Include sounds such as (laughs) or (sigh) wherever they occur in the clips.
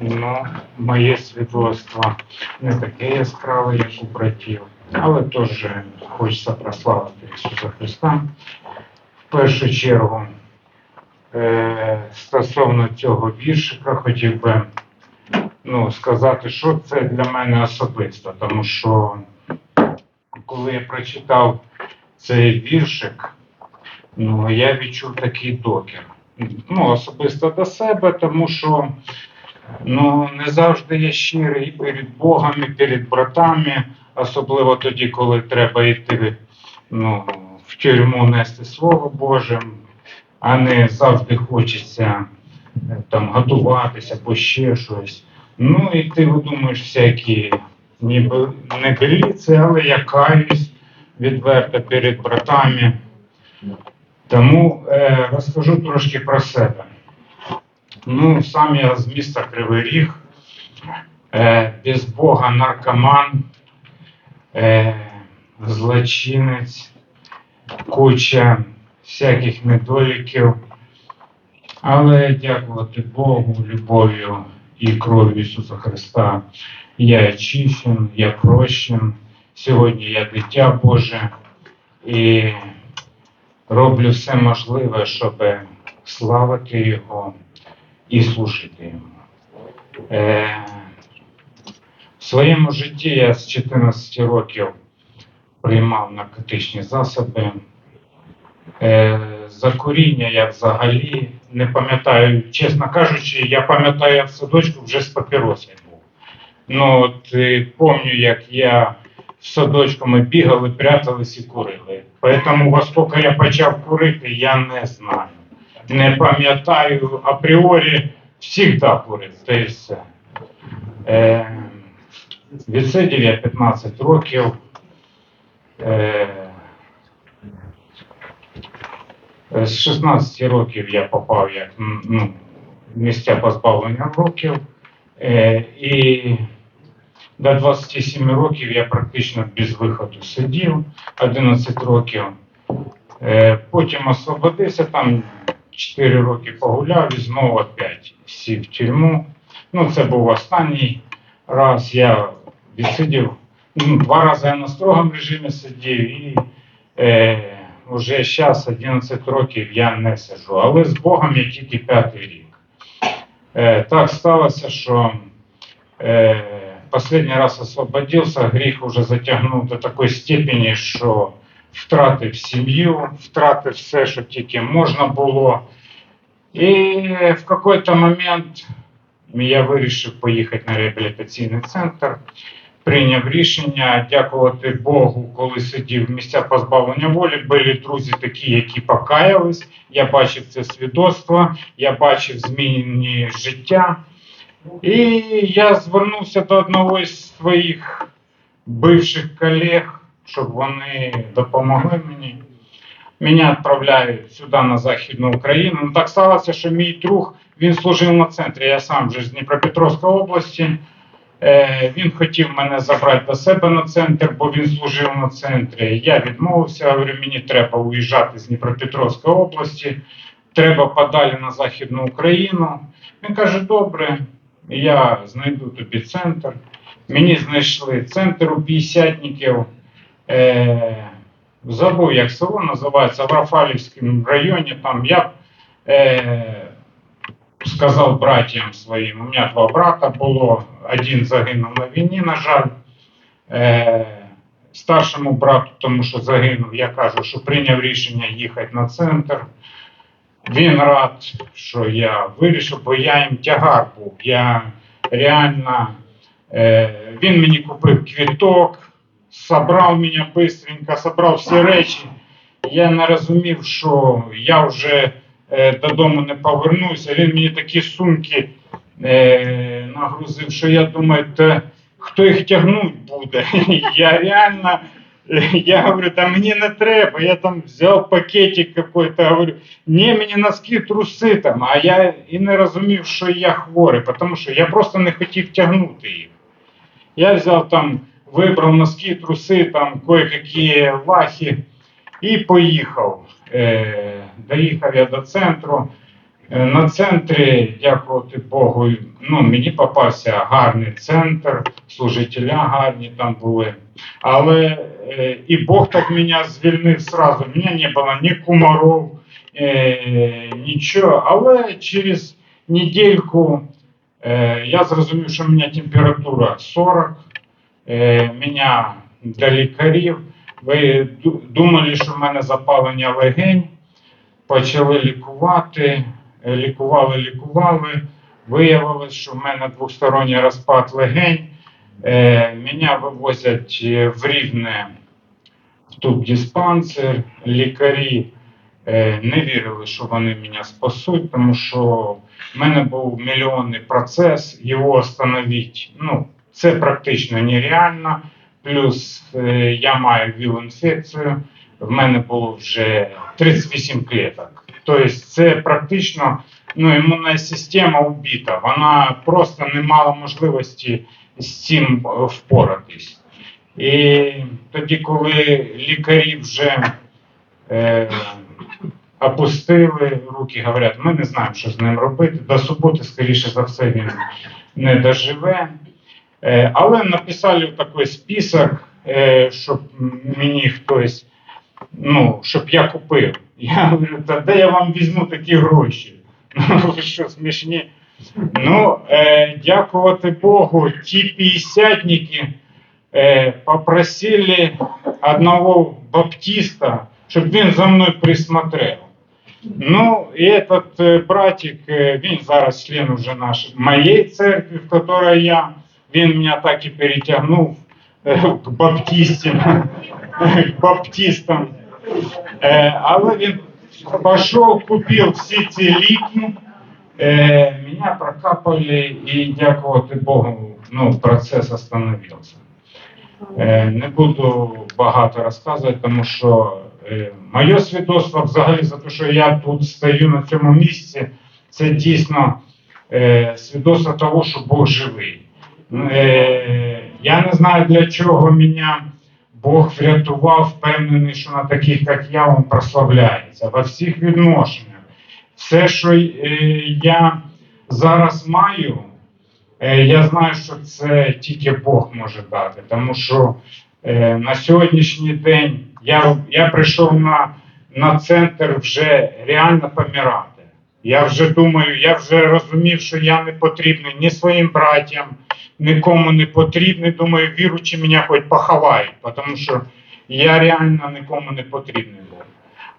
Ну, моє свідоцтво не таке яскраве, як у братів, але теж хочеться прославити Ісуса Христа. В першу чергу, е, стосовно цього віршика, хотів би ну, сказати, що це для мене особисто, тому що коли я прочитав цей віршик, ну, я відчув такий докір. Ну, особисто до себе, тому що Ну, не завжди я щирий і перед Богом, і перед братами, особливо тоді, коли треба йти ну, в тюрму нести Слово Боже, а не завжди хочеться е, там готуватися або ще щось. Ну і ти видумуєш всякі ніби не беліці, але я каюсь відверто перед братами. Тому е, розкажу трошки про себе. Ну, сам я з міста Кривий Ріг, е, без Бога наркоман, е, злочинець, куча всяких недоліків. Але дякувати Богу, любов'ю і кров'ю Ісуса Христа я очищен, я прощен. Сьогодні я дитя Боже і роблю все можливе, щоб славити Його і служити йому. Е, в своєму житті я з 14 років приймав наркотичні засоби. Е, за куріння я взагалі не пам'ятаю, чесно кажучи, я пам'ятаю, я в садочку вже з папіросом був. Ну, от е, пам'ятаю, як я в садочку ми бігали, прятались і курили. Тому, оскільки я почав курити, я не знаю не пам'ятаю апріорі завжди курив, та й все. Е, відсидів я 15 років. Е, з 16 років я попав як ну, місця позбавлення років. Е, і до 27 років я практично без виходу сидів 11 років. Е, потім освободився там 4 роки погуляв і знову опять сів в тюрму. Ну, це був останній раз. Я відсидів. Ну, два рази я на строгому режимі сидів і е, вже зараз 11 років я не сиджу. Але з Богом я тільки п'ятий рік. Е, так сталося, що е, останній раз освободився, гріх вже затягнув до такої степені, що втратив сім'ю, втратив все, що тільки можна було. І в якийсь момент я вирішив поїхати на реабілітаційний центр, прийняв рішення, дякувати Богу, коли сидів в місцях позбавлення волі, були друзі такі, які покаялись. Я бачив це свідоцтво, я бачив змінені життя. І я звернувся до одного із своїх бивших колег, щоб вони допомогли мені. Мене відправляють сюди на Західну Україну. Ну, так сталося, що мій друг він служив на центрі. Я сам вже з Дніпропетровської області. Е, Він хотів мене забрати до себе на центр, бо він служив на центрі. Я відмовився, говорю, мені треба уїжджати з Дніпропетровської області, треба подалі на Західну Україну. Він каже: добре, я знайду тобі центр. Мені знайшли центр у п'ятдесятників. Е, забув, як село називається, в Рафалівському районі. Там я е, сказав братьям своїм, у мене два брата було, один загинув на війні, на жаль. Е, старшому брату, тому що загинув, я кажу, що прийняв рішення їхати на центр. Він рад, що я вирішив, бо я їм тягар був. Я реально, е, він мені купив квіток, собрав мене быстренько, собрав всі речі. Я не розумів, що я вже е, додому не повернуся. Він мені такі сумки е, нагрузив, що я думаю, хто їх тягнути буде. (laughs) Я реально, (laughs) я говорю, та мені не треба. Я там взяв пакетик какой-то, говорю, ні, мені носки, труси там, а я і не розумів, що я хворий, тому що я просто не хотів тягнути їх. Я взяв там вибрав носки, труси, там кое-які лахи і поїхав. Е, Доїхав я до центру. Е, На центрі, дякувати Богу, ну, мені попався гарний центр, служителя гарні там були. Але е, і Бог так мене звільнив сразу. Мене не було ні кумаров, е, нічого. Але через недельку е, я зрозумів, що у мене температура 40. Е, мене для лікарів. Ви думали, що в мене запалення легень почали лікувати, лікували, лікували. Виявилось, що в мене двосторонній розпад легень. Е, Мене вивозять е, в рівне в тубдиспансер. Лікарі е, не вірили, що вони мене спасуть, тому що в мене був мільйонний процес, його остановити. Ну, це практично нереально. Плюс е, я маю віл-інфекцію, в мене було вже 38 клеток. Тобто це практично ну, імунна система вбита. Вона просто не мала можливості з цим е, впоратись. І тоді, коли лікарі вже е, опустили руки, говорять, ми не знаємо, що з ним робити. До суботи, скоріше за все, він не доживе. Е, але написали такий список, е, щоб мені хтось, ну, щоб я купив. Я говорю, та де я вам візьму такі гроші? Ну, (laughs) ви що, смішні? Ну, е, дякувати Богу, ті п'ятдесятники е, попросили одного баптиста, щоб він за мною присмотрел. Ну, і этот е, братик, е, він зараз член уже наш, моєї церкви, в которой я, він мене так і перетягнув е, (laughs) к баптистам, (laughs) к баптистам. Е, але він пішов, купив всі ці ліки, е, мене прокапали і дякувати Богу, ну, процес остановився. Е, Не буду багато розказувати, тому що моє свідоцтво взагалі за те, що я тут стою на цьому місці, це дійсно свідоцтво того, що Бог живий. Я не знаю, для чого мене Бог врятував, впевнений, що на таких, як я, він прославляється во всіх відношеннях. Все, що е, я зараз маю, Е, Я знаю, що це тільки Бог може дати, тому що е, на сьогоднішній день я, я прийшов на, на центр вже реально помирати. Я вже думаю, я вже розумів, що я не потрібний ні своїм братям, нікому не потрібний. Думаю, віручі мене хоч поховають, тому що я реально нікому не потрібний був.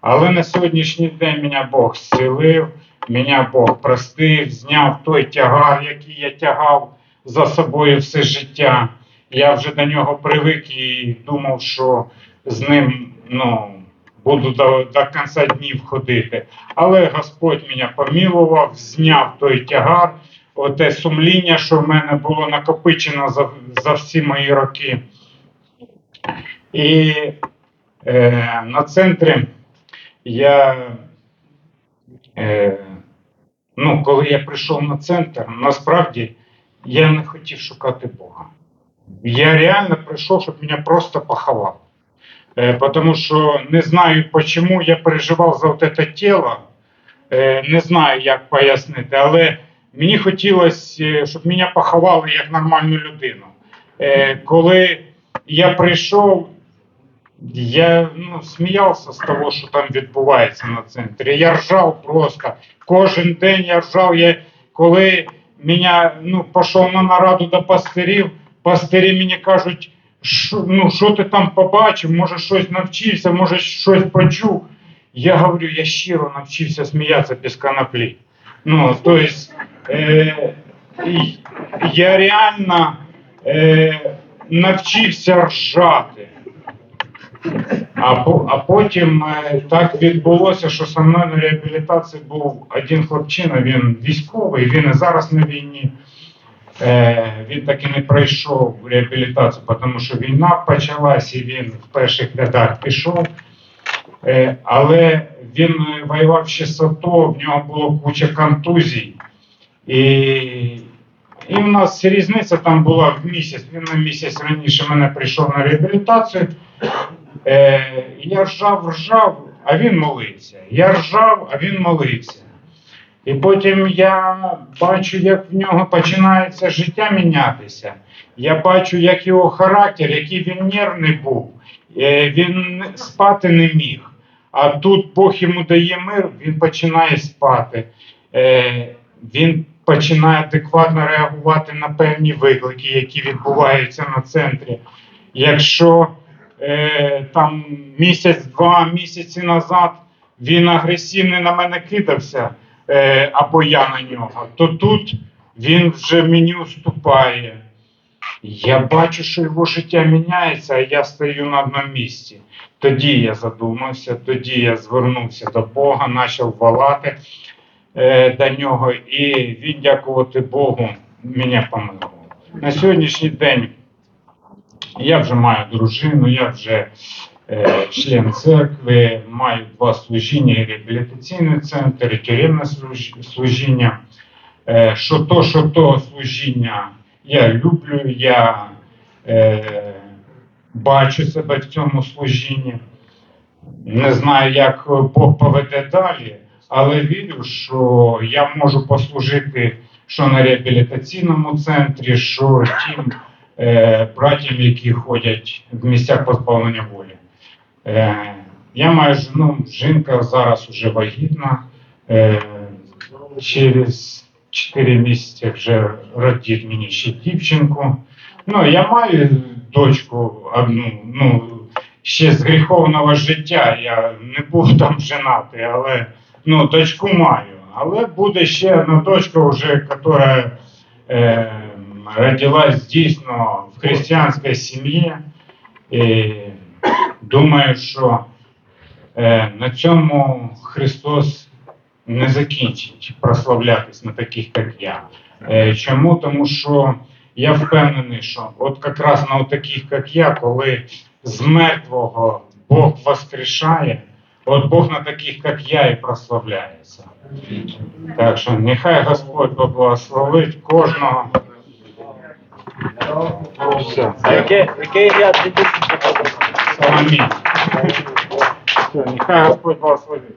Але на сьогоднішній день мене Бог зцілив, мене Бог простив, зняв той тягар, який я тягав за собою все життя. Я вже до нього привик і думав, що з ним ну, буду до, до кінця днів ходити. Але Господь мене помілував, зняв той тягар, оте сумління, що в мене було накопичено за, за всі мої роки. І е, на центрі я, е, ну, коли я прийшов на центр, насправді я не хотів шукати Бога. Я реально прийшов, щоб мене просто поховали. Е, потому що не знаю, чому я переживав за от це тіло, е, не знаю, як пояснити, але мені хотілося, е, щоб мене поховали як нормальну людину. Коли я прийшов, я ну, сміявся з того, що там відбувається на центрі. Я ржав просто. Кожен день я ржав. Я, коли мене ну, пішов на нараду до пастирів, пастирі мені кажуть, що, ну, що ти там побачив, може щось навчився, може щось почув. Я говорю, я щиро навчився сміятися без коноплі. Ну, то есть, е, я реально е, навчився ржати. А, а потім е, так відбулося, що со мною на реабілітації був один хлопчина, він військовий, він і зараз на війні. Е, він так і не пройшов реабілітацію, тому що війна почалась і він в перших рядах пішов. Е, але він воював ще з АТО, в нього було куча контузій. І, і в нас різниця там була в місяць. Він на місяць раніше мене прийшов на реабілітацію. Е, я ржав, ржав, а він молився. Я ржав, а він молився. І потім я бачу, як в нього починається життя мінятися. Я бачу, як його характер, який він нервний був, Е, він спати не міг. А тут Бог йому дає мир, він починає спати. Е, Він починає адекватно реагувати на певні виклики, які відбуваються на центрі. Якщо е, там місяць-два місяці назад він агресивно на мене кидався, е, або я на нього, то тут він вже мені уступає. Я бачу, що його життя міняється, а я стою на одному місці. Тоді я задумався, тоді я звернувся до Бога, почав волати е, до нього, і він, дякувати Богу, мене помилував. На сьогоднішній день я вже маю дружину, я вже член церкви, маю два служіння, реабілітаційний центр, і тюремне служіння. Е, що то, що то служіння я люблю, я е, бачу себе в цьому служінні. Не знаю, як Бог поведе далі, але вірю, що я можу послужити що на реабілітаційному центрі, що тим е, братям, які ходять в місцях позбавлення волі. Е, я маю жену, жінка зараз вже вагітна. Е, через 4 місяці вже родить мені ще дівчинку. Ну, я маю дочку одну, ну, ще з гріховного життя. Я не був там женатий, але ну, дочку маю. Але буде ще одна дочка, вже, яка е, родилась дійсно в християнській сім'ї. Думаю, що е, на цьому Христос не закінчить прославлятись на таких, як я. Е, Чому? Тому що я впевнений, що от якраз на таких, як я, коли з мертвого Бог воскрешає, от Бог на таких, як я, і прославляється. Так що нехай Господь поблагословить кожного. Все. Яке, яке ім'я ти Амінь. Все, нехай Господь благословить.